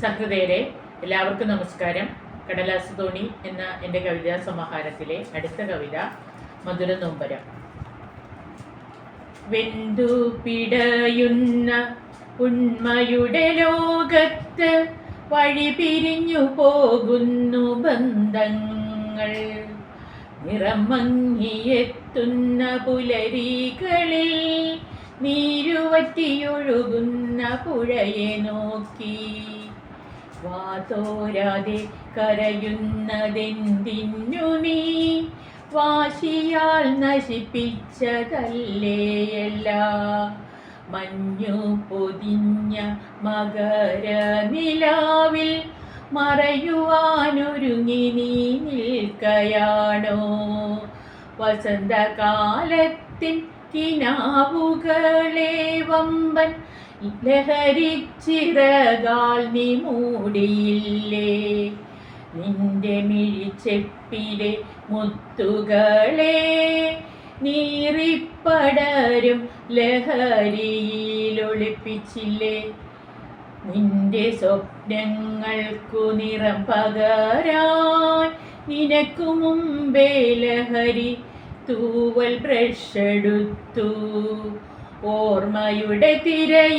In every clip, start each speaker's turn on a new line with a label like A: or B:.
A: സഹൃദയരെ എല്ലാവർക്കും നമസ്കാരം. കടലാസ് തോണി എന്ന എന്റെ കവിതാ സമാഹാരത്തിലെ അടുത്ത കവിത മധുര നൊമ്പരം. വെന്തു പിടയുന്ന ഉണ്മയുടെ ലോകത്ത് വഴി പിരിഞ്ഞു പോകുന്നു ബന്ധങ്ങൾ. നിറമങ്ങിയെത്തുന്ന പുലരികളിൽ നീരുവറ്റിയൊഴുകുന്ന പുഴയെ നോക്കി. വാതോരാതെ കരയുന്നതെന്തിന്നു നീ? വാശിയാൽ നശിപ്പിച്ചതല്ലേയല്ല മഞ്ഞു പൊതിഞ്ഞ മകര നിലാവിൽ മറയുവാനൊരുങ്ങി നീ നിൽക്കയാണോ? വസന്തകാലത്തിൻ കിനാവുകളെ വമ്പൻ ലഹരിച്ചിറകാൽ നീ മൂടിയില്ലേ? നിന്റെ മിഴിച്ചെപ്പിലെ മുത്തുകളെ നീറിപ്പടരും ലഹരിയിലൊളിപ്പിച്ചില്ലേ? നിന്റെ സ്വപ്നങ്ങൾക്കു നിറം പകരാൻ നിനക്കു മുമ്പേ ലഹരി തൂവൽ ബ്രഷെടുത്തു. ഓർമ്മയുടെ തിരയിളക്കങ്ങളെ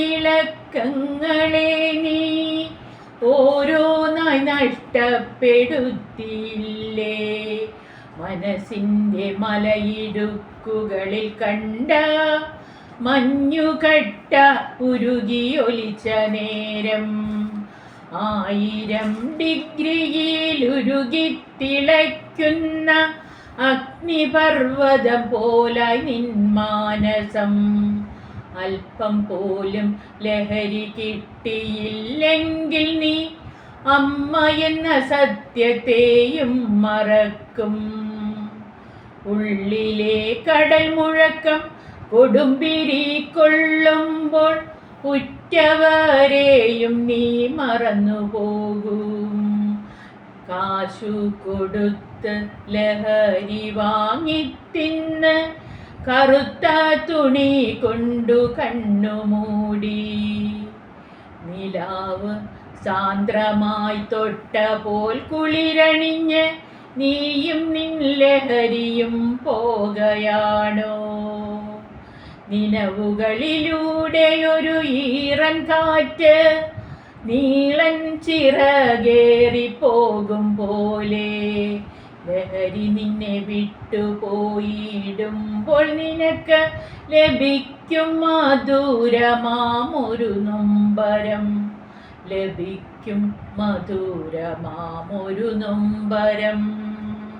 A: നീ ഓരോന്നായി നഷ്ടപ്പെടുത്തിയില്ലേ? മനസ്സിന്റെ മലയിടുക്കുകളിൽ കണ്ട മഞ്ഞുകട്ട ഉരുകിയൊലിച്ച നേരം ആയിരം ഡിഗ്രിയിൽ ഉരുകിത്തിളയ്ക്കുന്ന അഗ്നിപർവതം പോലായി നിൻ മാനസം അല്പം പോലും ലഹരി കിട്ടിയില്ലെങ്കിൽ നീ അമ്മ എന്ന സത്യത്തെയും മറക്കും. ഉള്ളിലെ കടൽ മുഴക്കം കൊടുമ്പിരി കൊള്ളുമ്പോൾ ഉറ്റവരെയും നീ മറന്നുപോകും. കാശു കൊടുത്ത് ലഹരി വാങ്ങിത്തിന്ന് കറുത്ത തുണി കൊണ്ടു കണ്ണുമൂടി നിലാവ് സാന്ദ്രമായി തൊട്ട പോൽ കുളിരണിഞ്ഞ് നീയും നിൻ ലഹരിയും പോകയാണോ? നിലവുകളിലൂടെ ഒരു ഈറൻ കാറ്റ് നീളൻ ചിറകേറി പോകും പോലെ ലഹരി നിന്നെ വിട്ടുപോയിടുമ്പോൾ നിനക്ക് ലഭിക്കും മധുരമാമൊരു നൊമ്പരം. ലഭിക്കും മധുരമാമൊരു നൊമ്പരം.